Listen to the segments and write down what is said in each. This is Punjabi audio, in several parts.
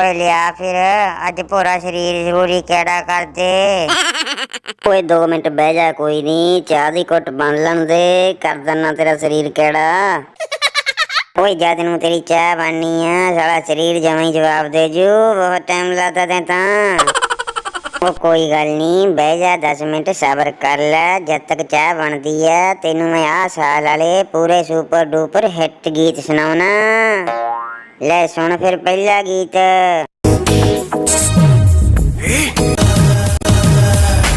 ਓਏ ਲਿਆ ਫਿਰ, ਅੱਜ ਪੂਰਾ ਸਰੀਰ ਜ਼ਰੂਰੀ ਕਿਹੜਾ ਕਰ ਓਏ 2 ਮਿੰਟ ਬਹਿ ਜਾ, ਕੋਈ ਨਹੀਂ ਚਾਹ ਦੀ ਘੁੱਟ ਬਣ ਲੈਣ ਦੇ, ਕਰ ਦੇਣਾ ਤੇਰਾ ਸਰੀਰ ਕਿਹੜਾ? ਓਏ ਜਦ ਨੂੰ ਤੇਰੀ ਚਾਹ ਬਣਨੀ ਆ, ਸਾਲਾ ਸਰੀਰ ਜਮਾਂ ਹੀ ਜਵਾਬ ਦੇ ਜੂ, ਬਹੁਤ ਟਾਈਮ ਲਾਤਾ ਤੈਂ ਤਾਂ। ਉਹ ਕੋਈ ਗੱਲ ਨਹੀਂ ਬਹਿ ਜਾ 10 ਮਿੰਟ ਸਬਰ ਕਰ ਲੈ, ਜਦ ਤੱਕ ਚਾਹ ਬਣਦੀ ਐ ਤੈਨੂੰ ਮੈਂ ਆਹ ਸਾਲ ਵਾਲੇ ਪੂਰੇ ਸੁਪਰ ਡੂਪਰ ਹਿੱਟ ਗੀਤ ਸੁਣਾਉਣਾ। ਲੈ ਸੁਣ ਫਿਰ ਪਹਿਲਾ ਗੀਤ।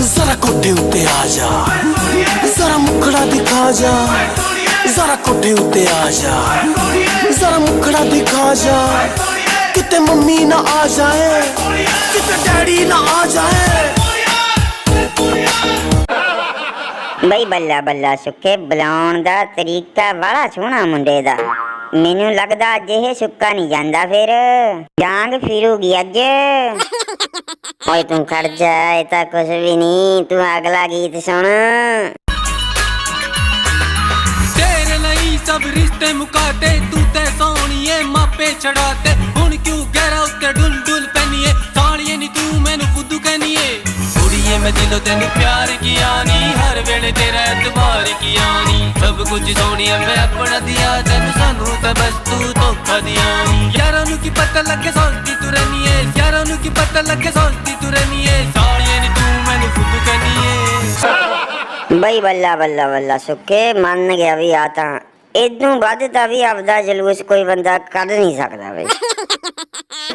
ਜ਼ਰਾ ਕੋਠੇ ਉੱਤੇ ਆ ਜਾ। ਜ਼ਰਾ ਮੁਖੜਾ ਦਿਖਾ ਜਾ। ਜ਼ਰਾ ਕੋਠੇ ਉੱਤੇ ਆ ਜਾ। ਜ਼ਰਾ ਮੁਖੜਾ ਦਿਖਾ ਜਾ। ਕਿਤੇ ਮੰਮੀ ਨਾ ਆ ਜਾਏ। ਕਿਤੇ ਡੈਡੀ ਨਾ ਆ ਜਾਏ। ਬਈ ਬੱਲਾ ਬੱਲਾ ਸੁੱਕੇ ਬੁਲਾਉਣ ਦਾ ਤਰੀਕਾ ਬੜਾ ਸੋਹਣਾ ਮੁੰਡੇ ਦਾ। ਮੈਨੂੰ ਲੱਗਦਾ ਅੱਜ ਇਹ ਸੁੱਕਾ ਨਹੀਂ ਜਾਂਦਾ ਫਿਰ। ਜਾਂਗ ਫਿਰੂਗੀ ਅੱਜ। ਓਏ ਤੂੰ ਖੜ ਜਾ, ਇਹ ਤਾਂ ਕੁਝ ਵੀ ਨਹੀਂ, ਤੂੰ ਅਗਲਾ ਗੀਤ ਸੁਣ। ਤੇਰੇ ਲਈ ਸਭ ਰਿਸ਼ਤੇ ਮੁਕਾਤੇ ਤੂੰ ਤੇ ਸੋਹਣੀਏ ਮਾਪੇ ਛੜਾਤੇ ਹੁਣ ਕਿਉਂ ਗਹਿਰਾ ਉੱਤੇ ਡੁੱਲ ਡੁੱਲ ਪੈਨੀਏ? ਸਾਲੀਏ ਨੀ ਤੂੰ ਮੈਨੂੰ ਫੁੱਦੂ ਕਹਿਨੀਏ। ਕੁੜੀਏ, ਮੈਂ ਦਿਲੋਂ ਤੈਨੂੰ ਪਿਆਰ ਕੀਆ ਨੀ? ਹਰ ਵੇਲੇ ਤੇਰਾ ਇਤਬਾਰ ਕੀਆ ਨੀ? ਸਭ ਕੁਝ ਸੋਹਣੀਏ ਮੈਂ ਆਪਣਾ ਦਿਆ, ਤੈਨੂੰ ਸਾਨੂੰ ਤਾਂ ਬਸ ਤੂੰ ਧੋਖਾ ਦਿਆ ਨੀ ਯਾਰਾਂ ਨੂੰ ਕੀ ਪਤਾ ਲੱਗੇ ਸੋਚਦੀ ਤੂੰ ਰਹਿਨੀਏ ਯਾਰਾਂ ਨੂੰ ਕੀ ਪਤਾ ਲੱਗੇ ਸੋਚਦੀ ਤੂੰ ਰਹਿਨੀਏ ਸਾਲੀਏ ਨੀ ਤੂੰ ਮੈਨੂੰ ਫੁੱਦੂ ਕਹਿਨੀਏ ਬਈ ਬੱਲਾ ਬੱਲਾ ਬੱਲਾ ਸੁੱਕੇ ਮੰਨ ਗਿਆ ਵੀ ਆ ਤਾਂ। ਇਦੋਂ ਵੱਧ ਤਾਂ ਵੀ ਆਪਦਾ ਜਲੂਸ ਕੋਈ ਬੰਦਾ ਕੱਢ ਨਹੀਂ ਸਕਦਾ ਬਈ।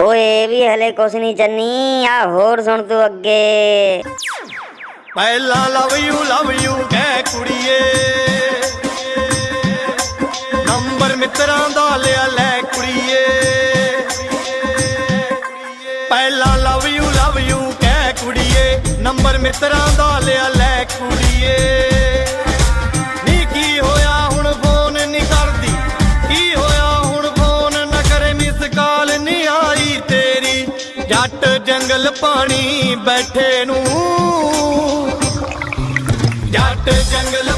ਓਏ ਇਹ ਵੀ ਹਲੇ ਕੁਛ ਨਹੀਂ ਚੰਨੀ। ਆ ਹੋਰ ਸੁਣ ਤੂੰ ਅੱਗੇ। ਪਹਿਲਾਂ ਲਵ ਯੂ ਲਵ ਯੂ ਕਹਿ ਕੁੜੀਏ। ਮਿੱਤਰਾਂ ਦਾ ਲਿਆ ਲੈ ਕੁੜੀਏ। ਪਹਿਲਾਂ ਲਵ ਯੂ ਲਵ ਯੂ ਕਹਿ ਕੁੜੀਏ। ਨੰਬਰ ਮਿੱਤਰਾਂ ਦਾ ਲਿਆ ਲੈ ਕੁੜੀਏ। ਨੀ ਕੀ ਹੋਇਆ ਹੁਣ ਫੋਨ ਨਹੀਂ ਕਰਦੀ। ਕੀ ਹੋਇਆ ਹੁਣ ਫੋਨ ਨਾ ਕਰੇ ਮਿਸ ਕਾਲ ਨਹੀਂ ਆਈ ਤੇਰੀ। ਜੱਟ ਜੰਗਲ ਪਾਣੀ ਬੈਠੇ ਨੂੰ। ਜੱਟ ਜੰਗਲ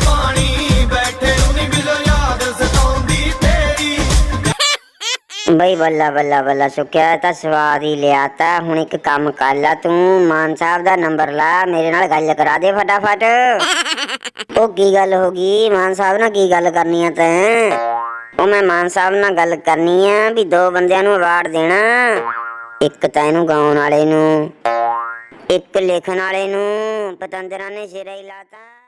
ਬਈ ਬੱਲਾ ਬੱਲਾ ਬੱਲਾ ਸੁੱਕਿਆ ਤਾਂ ਸਵਾਦ ਹੀ ਲਿਆਤਾ ਹੁਣ ਇੱਕ ਕੰਮ ਕਰ ਲਾ ਤੂੰ ਮਾਨ ਸਾਹਿਬ ਦਾ ਨੰਬਰ ਲਾ ਮੇਰੇ ਨਾਲ ਗੱਲ ਕਰਾ ਦੇ ਫਟਾਫਟ। ਉਹ ਕੀ ਗੱਲ ਹੋ ਗਈ? ਮਾਨ ਸਾਹਿਬ ਨਾਲ ਕੀ ਗੱਲ ਕਰਨੀ ਆ ਤੈਂ? ਉਹ ਮੈਂ ਮਾਨ ਸਾਹਿਬ ਨਾਲ ਗੱਲ ਕਰਨੀ ਆ ਵੀ ਦੋ ਬੰਦਿਆਂ ਨੂੰ ਅਵਾਰਡ ਦੇਣਾ। ਇੱਕ ਤਾਂ ਇਹਨੂੰ ਗਾਉਣ ਵਾਲੇ ਨੂੰ ਇੱਕ ਲਿਖਣ ਵਾਲੇ ਨੂੰ ਪਤੰਦਰਾਂ ਨੇ ਸਿਰੇ ਹੀ ਲਾਤਾ